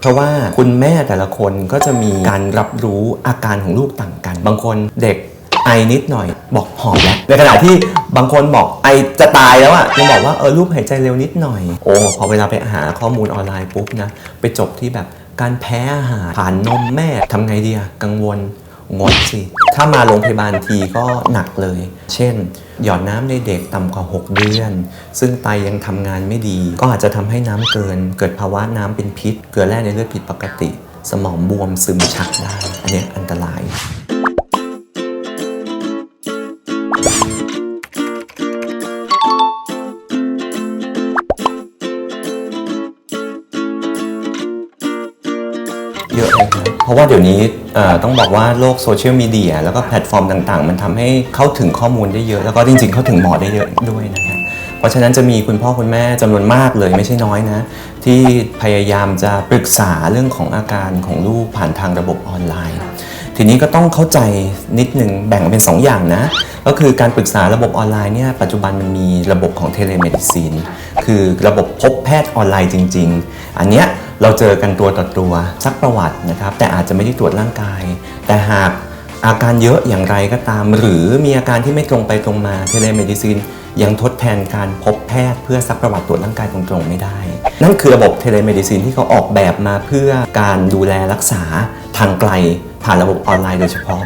เพราะว่าคุณแม่แต่ละคนก็จะมีการรับรู้อาการของลูกต่างกัน บางคนเด็กไอนิดหน่อยบอกหอบแล้วในขณะที่บางคนบอกไอจะตายแล้วอะยังบอกว่าเออลูกหายใจเร็วนิดหน่อย โอ้พอเวลาไปหาข้อมูลออนไลน์ปุ๊บนะ ไปจบที่แบบการแพ้อาหารผ่านนมแม่ทำไงดีอะกังวล งดสิ ถ้ามาโรงพยาบาลทีก็หนักเลย เช่น หยอดน้ำในเด็กต่ำกว่า 6 เดือน ซึ่งไตยังทำงานไม่ดี ก็อาจจะทำให้น้ำเกิน เกิดภาวะน้ำเป็นพิษ เกลือแร่ในเลือดผิดปกติ สมองบวมซึมชักได้ อันนี้อันตราย รับเพราะว่าเดี๋ยวนี้ต้องบอกว่าโลกโซเชียลมีเดียแล้วก็แพลตฟอร์มต่างๆ มันทำให้เข้าถึงข้อมูลได้เยอะ แล้วก็จริงๆ เข้าถึงหมอได้เยอะด้วยนะครับเพราะฉะนั้นจะมีคุณพ่อคุณแม่จำนวนมากเลยไม่ใช่น้อยนะ ที่พยายามจะปรึกษาเรื่องของอาการของลูกผ่านทางระบบออนไลน์ ทีนี้ก็ต้องเข้าใจนิดนึงแบ่งเป็น 2ออย่างนะ ก็คือการปรึกษาระบบออนไลน์เนี่ยปัจจุบันมันมีระบบของเทเลเมดิซีนคือระบบพบแพทย์ออนไลน์จริง ๆ อันเนี้ย เราเจอกันตัวต่อตัวซักประวัตินะครับ แต่อาจจะไม่ได้ตรวจร่างกาย แต่หากอาการเยอะอย่างไรก็ตาม หรือมีอาการที่ไม่ตรงไปตรงมาเทเลเมดิซีนยังทดแทนการพบแพทย์เพื่อซักประวัติตรวจร่างกายตรงๆไม่ได้ นั่นคือระบบเทเลเมดิซีนที่เขาออกแบบมาเพื่อการดูแลรักษาทางไกล ผ่านระบบออนไลน์โดยเฉพาะ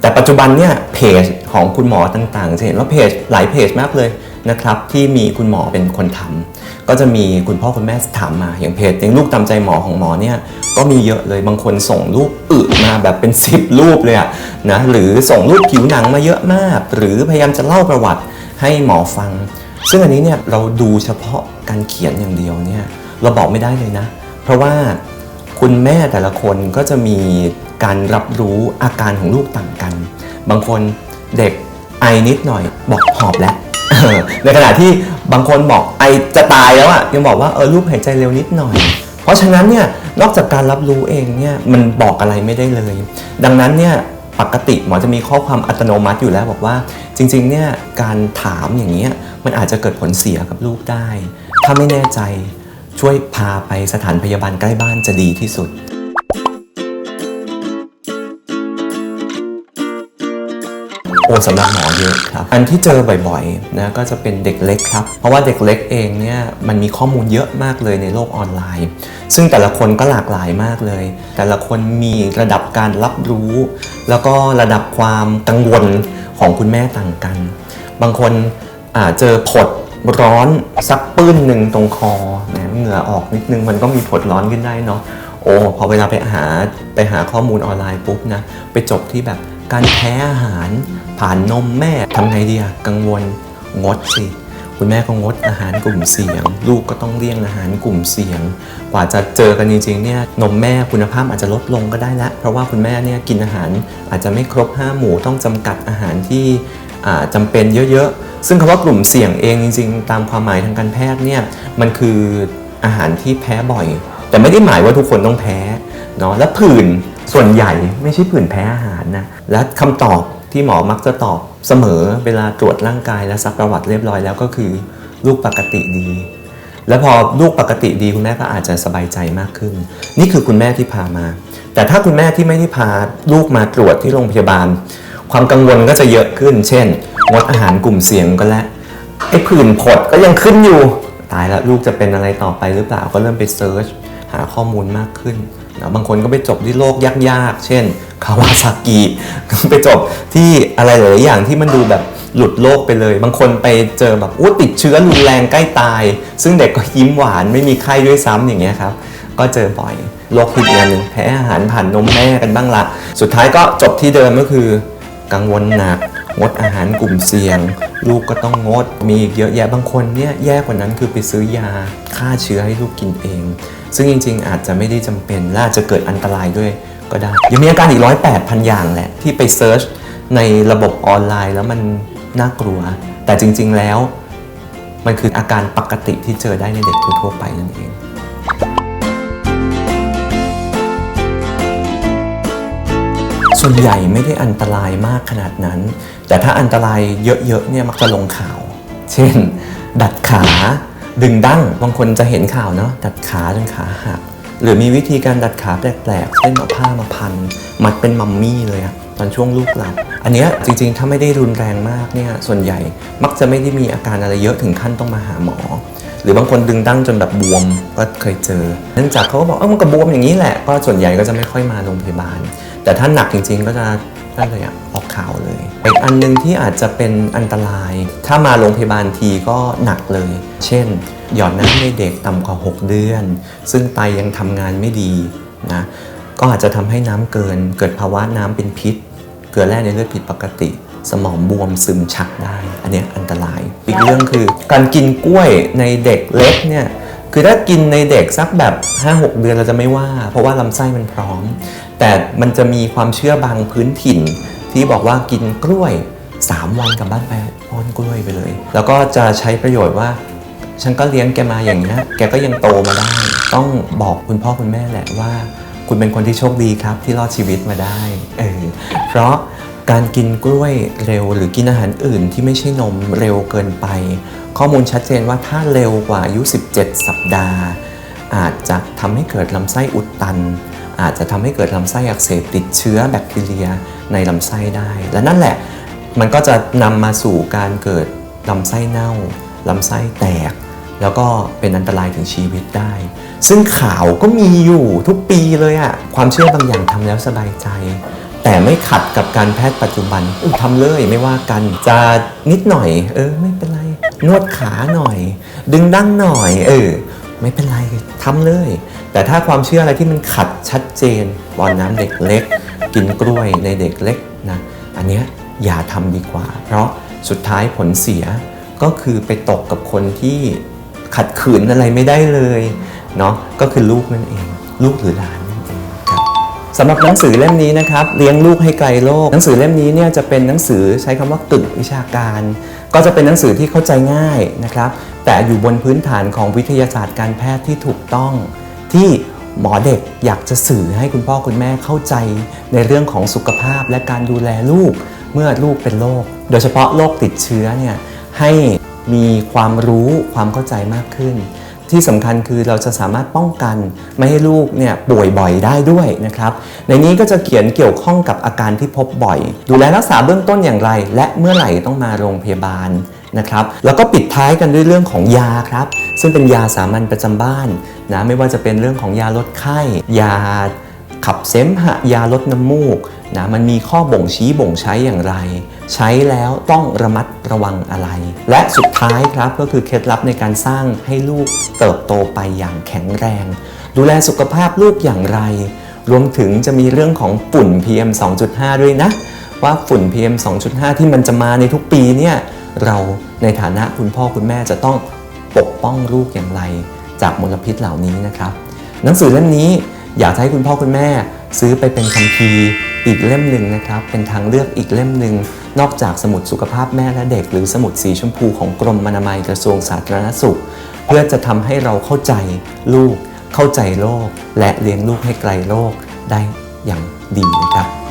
แต่ปัจจุบันเนี่ยเพจของคุณหมอต่างๆจะเห็นว่าเพจหลายเพจมากเลย นะครับที่มีคุณหมอเป็นคนทำก็จะมีคุณพ่อคุณแม่ถามมาอย่างเพจเลี้ยงลูกตามใจหมอของหมอเนี่ยก็มีเยอะเลยบางคนส่งรูปอึมาแบบเป็น 10 รูปเลยอะนะหรือส่งรูปผิวหนังมาเยอะมาก หรือพยายามจะเล่าประวัติให้หมอฟัง ซึ่งอันนี้เนี่ยเราดูเฉพาะการเขียนอย่างเดียวเนี่ยเราบอกไม่ได้เลยนะ เพราะว่าคุณแม่แต่ละคนก็จะมีการรับรู้อาการของลูกต่างกัน บางคนเด็กไอนิดหน่อยบอกหอบแล้ว ในขณะที่บางคนบอกไอจะตายแล้วอะยังบอกว่าเออลูกหายใจเร็วนิดหน่อย เพราะฉะนั้นเนี่ยนอกจากการรับรู้เองเนี่ยมันบอกอะไรไม่ได้เลย ดังนั้นเนี่ยปกติหมอจะมีข้อความอัตโนมัติอยู่แล้วบอกว่า จริงๆเนี่ยการถามอย่างเงี้ยมันอาจจะเกิดผลเสียกับลูกได้ ถ้าไม่แน่ใจช่วยพาไปสถานพยาบาลใกล้บ้านจะดีที่สุด โอ้สำหรับหมอเยอะครับอันที่เจอบ่อยๆนะก็จะเป็นเด็กเล็กครับเพราะว่าเด็กเล็กเองเนี่ยมันมีข้อมูลเยอะมากเลยในโลกออนไลน์ ซึ่งแต่ละคนก็หลากหลายมากเลย แต่ละคนมีระดับการรับรู้ แล้วก็ระดับความกังวลของคุณแม่ต่างกัน บางคนอ่าเจอผดร้อนสักปื้นหนึ่งตรงคอนะเหงื่อออกนิดนึงมันก็มีผดร้อนขึ้นได้เนาะโอ้พอเวลาไปหาไปหาข้อมูลออนไลน์ปุ๊บนะไปจบที่แบบ การแพ้อาหาร ผ่านนมแม่ทำไงดีอะกังวลงดสิ คุณแม่ก็งดอาหารกลุ่มเสี่ยง ลูกก็ต้องเลี่ยงอาหารกลุ่มเสี่ยง กว่าจะเจอกันจริงๆเนี่ยนมแม่คุณภาพอาจจะลดลงก็ได้ละเพราะว่าคุณแม่เนี่ยกินอาหารอาจจะไม่ครบ5หมู่ต้องจำกัดอาหารที่อ่าจำเป็นเยอะๆ ซึ่งคำว่ากลุ่มเสี่ยงเองจริงๆ ตามความหมายทางการแพทย์เนี่ยมันคืออาหารที่แพ้บ่อย แต่ไม่ได้หมายว่าทุกคนต้องแพ้เนาะและผื่น ส่วนใหญ่ไม่ใช่ผื่นแพ้อาหารนะและคำตอบที่หมอมักจะตอบเสมอเวลาตรวจร่างกายและซักประวัติเรียบร้อยแล้วก็คือลูกปกติดี แล้วพอลูกปกติดีคุณแม่ก็อาจจะสบายใจมากขึ้น นี่คือคุณแม่ที่พามา แต่ถ้าคุณแม่ที่ไม่ได้พาลูกมาตรวจที่โรงพยาบาล ความกังวลก็จะเยอะขึ้น เช่นงดอาหารกลุ่มเสี่ยงก็แล้วไอ้ผื่นผดก็ยังขึ้นอยู่ ตายแล้วลูกจะเป็นอะไรต่อไปหรือเปล่าก็เริ่มไปเซิร์ชหาข้อมูลมากขึ้น นะบางคนก็ไปจบที่โรคยากๆ เช่นคาวาซากิไปจบที่อะไรหลายอย่างที่มันดูแบบหลุดโลกไปเลย บางคนไปเจอแบบอู้ติดเชื้อรุนแรงใกล้ตาย ซึ่งเด็กก็ยิ้มหวานไม่มีไข้ด้วยซ้ำอย่างเงี้ยครับก็เจอบ่อยโรคอีกอย่างหนึ่งแพ้อาหารผ่านนมแม่กันบ้างละสุดท้ายก็จบที่เดิมก็คือ กังวลหนักงดอาหารกลุ่มเสี่ยง ลูกก็ต้องงด มีอีกเยอะแยะบางคนเนี่ยแย่กว่านั้นคือไปซื้อยาฆ่าเชื้อให้ลูกกินเอง ซึ่งจริง ๆ อาจจะไม่ได้จำเป็นและอาจจะเกิดอันตรายด้วยก็ได้ ยังมีอาการอีกร้อยแปดพันอย่างแหละ ที่ไปเซิร์ชในระบบออนไลน์แล้วมันน่ากลัว แต่จริง ๆ แล้ว มันคืออาการปกติที่เจอได้ในเด็กทั่วไปนั่นเอง ส่วนใหญ่ไม่ได้อันตรายมากขนาดนั้น แต่ถ้าอันตรายเยอะๆเนี่ยมักจะลงข่าว เช่น ดัดขาดึงดั้งบางคนจะเห็นข่าวเนาะดัดขาจนขาหักหรือมีวิธีการดัดขาแปลกๆเช่นเอาผ้ามาพัน มัดเป็นมัมมี่เลยอะตอนช่วงลูกหลับอันเนี้ยจริงๆ ถ้าไม่ได้รุนแรงมากเนี่ยส่วนใหญ่มักจะไม่ได้มีอาการอะไรเยอะถึงขั้นต้องมาหาหมอ หรือบางคนดึงดั้งจนแบบบวมก็เคยเจอ เนื่องจากเขาก็บอกเออมันก็บวมอย่างนี้แหละก็ส่วนใหญ่ก็จะไม่ค่อยมาโรงพยาบาล แต่ถ้าหนักจริงๆก็จะนั่นเลยอะออกข่าวเลยอีกอันหนึงที่อาจจะเป็นอันตราย ถ้ามาโรงพยาบาลทีก็หนักเลย เช่น หยอดน้ำในเด็กต่ำกว่า 6 เดือน ซึ่งไตยังทำงานไม่ดีนะก็อาจจะทำให้น้ำเกิน เกิดภาวะน้ำเป็นพิษ เกลือแร่ในเลือดผิดปกติ สมองบวมซึมชักได้ อันนี้อันตราย อีกเรื่องคือการกินกล้วยในเด็กเล็กเนี่ยคือถ้ากินในเด็กสักแบบ 5-6 เดือนเราจะไม่ว่า เพราะว่าลำไส้มันพร้อม แต่มันจะมีความเชื่อบางพื้นถิ่น ที่บอกว่ากินกล้วย 3 วันกลับบ้านไปป้อนกล้วยไปเลย แล้วก็จะใช้ประโยชน์ว่า ฉันก็เลี้ยงแกมาอย่างนี้แกก็ยังโตมาได้ ต้องบอกคุณพ่อคุณแม่แหละว่า คุณเป็นคนที่โชคดีครับที่รอดชีวิตมาได้เออเพราะการกินกล้วยเร็วหรือกินอาหารอื่นที่ไม่ใช่นมเร็วเกินไป ข้อมูลชัดเจนว่าถ้าเร็วกว่าอายุ 17 สัปดาห์ อาจจะทำให้เกิดลำไส้อุดตัน อาจจะทำให้เกิดลำไส้อักเสบติดเชื้อแบคทีเรียในลำไส้ได้ และนั่นแหละมันก็จะนำมาสู่การเกิดลำไส้เน่าลำไส้แตก แล้วก็เป็นอันตรายถึงชีวิตได้ ซึ่งข่าวก็มีอยู่ทุกปีเลยอะความเชื่อบางอย่างทำแล้วสบายใจ แต่ไม่ขัดกับการแพทย์ปัจจุบันอุ๊ยทำเลยไม่ว่ากันจะนิดหน่อย เออไม่เป็นไรนวดขาหน่อย ดึงดั้งหน่อย เออ ไม่เป็นไรทำเลย แต่ถ้าความเชื่ออะไรที่มันขัดชัดเจนบอนน้ำเด็กเล็ก กินกล้วยในเด็กเล็กนะอันเนี้ยอย่าทำดีกว่า เพราะสุดท้ายผลเสียก็คือไปตกกับคนที่ขัดขืนอะไรไม่ได้เลยเนาะก็คือลูกนั่นเอง ลูกหรือหลานนั่นเองครับสำหรับหนังสือเล่มนี้นะครับเลี้ยงลูกให้ไกลโลก หนังสือเล่มนี้เนี่ยจะเป็นหนังสือใช้คำว่ากึ่งวิชาการ ก็จะเป็นหนังสือที่เข้าใจง่ายนะครับ แต่อยู่บนพื้นฐานของวิทยาศาสตร์การแพทย์ที่ถูกต้อง ที่หมอเด็กอยากจะสื่อให้คุณพ่อคุณแม่เข้าใจในเรื่องของสุขภาพและการดูแลลูกเมื่อลูกเป็นโรคโดยเฉพาะโรคติดเชื้อเนี่ยให้มีความรู้ความเข้าใจมากขึ้น ที่สำคัญคือเราจะสามารถป้องกันไม่ให้ลูกเนี่ยป่วยบ่อยได้ด้วยนะครับในนี้ก็จะเขียนเกี่ยวข้องกับอาการที่พบบ่อย ดูแลรักษาเบื้องต้นอย่างไร และเมื่อไหร่ต้องมาโรงพยาบาล นะครับแล้วก็ปิดท้ายกันด้วยเรื่องของยาครับ ซึ่งเป็นยาสามัญประจำบ้านนะไม่ว่าจะเป็นเรื่องของยาลดไข้ ยาขับเสมหะยาลดน้ำมูกนะมันมีข้อบ่งชี้บ่งใช้อย่างไร ใช้แล้วต้องระมัดระวังอะไร และสุดท้ายครับก็คือเคล็ดลับในการสร้างให้ลูกเติบโตไปอย่างแข็งแรง ดูแลสุขภาพลูกอย่างไร รวมถึงจะมีเรื่องของฝุ่น PM 2.5 ด้วยนะ ว่าฝุ่น PM 2.5 ที่มันจะมาในทุกปีเนี่ย เราในฐานะคุณพ่อคุณแม่จะต้องปกป้องลูกอย่างไรจากมลพิษเหล่านี้นะครับ หนังสือเล่มนี้อยากให้คุณพ่อคุณแม่ซื้อไปเป็นคัมภีร์อีกเล่มหนึ่งนะครับ เป็นทางเลือกอีกเล่มหนึ่งนอกจากสมุดสุขภาพแม่และเด็ก หรือสมุดสีชมพูของกรมอนามัยกระทรวงสาธารณสุข เพื่อจะทำให้เราเข้าใจลูก เข้าใจโลก และเลี้ยงลูกให้ไกลโลกได้อย่างดีนะครับ